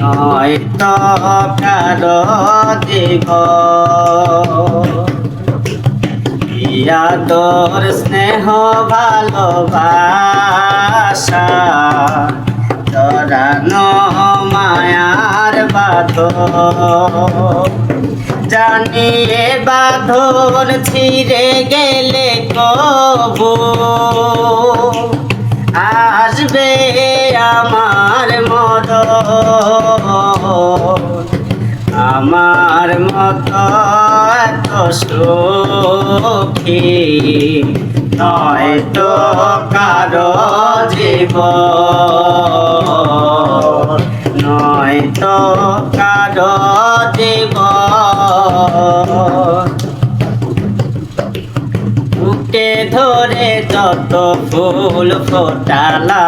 নয় তো কারও দিব ইয়াদর স্নেহ ভালোবাসা তোরানো মায়ার বাধ জানিয়ে বাঁধন ছিঁড়ে গেলে কবু। আমার মতো এত সুখী। নয় তো কারও জীব নয় তো কারও জীব বুকে ধরে যত ফুল ফোটালা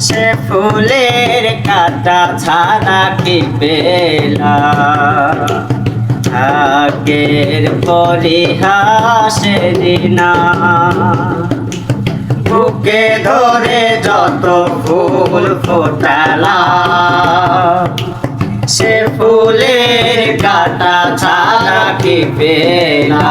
সে ফুলের কাটা ছাড়া কি পেলা আগের পরিহাসের না বুকে ধরে যত ফুল ফোটালা, সে ফুলের কাটা ছাড়া কি পেলা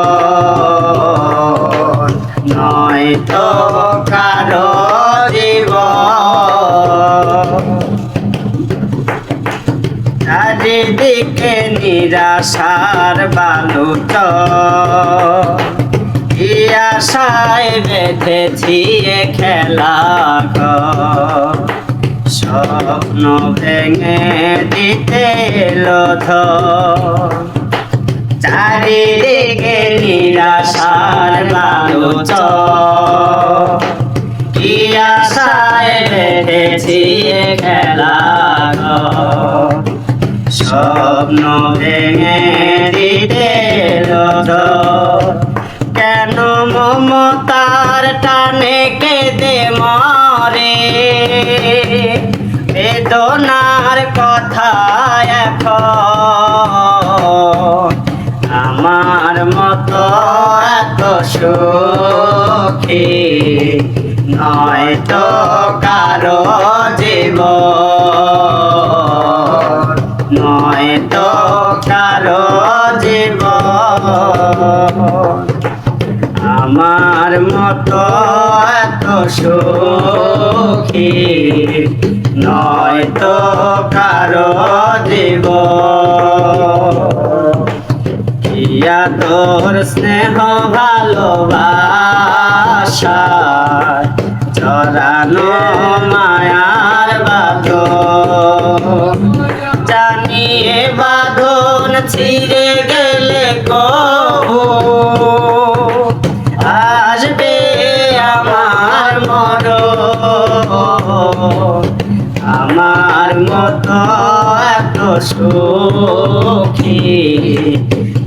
চারিদিকে নিরাশার বালুত আশায় বেঁধেছি খেলা। স্বপ্ন ভেঙে দিতে লোধ চারিদিকে নিরাশার বালুত কি আশায় বেঁধেছি খেলা। স্বপ্ন ভেঙে দিতে কেন মমতার টানে কেঁদে মরে? বেদনার কথা এখন আমার মতো এত সুখী নয় তো কারও জীবন। কারও জীবন। আমার মতো এত সুখী নয় তো কারও জীব ইয়া তোর স্নেহ ভালোবাসা চরানো মায়ার ছিঁড়ে গেলে কবু। আসবে আমার মর আমার মতো এত সুখী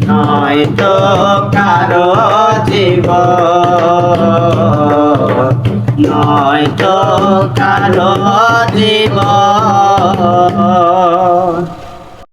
নয় তো কারও জীব নয় তো কারও জীব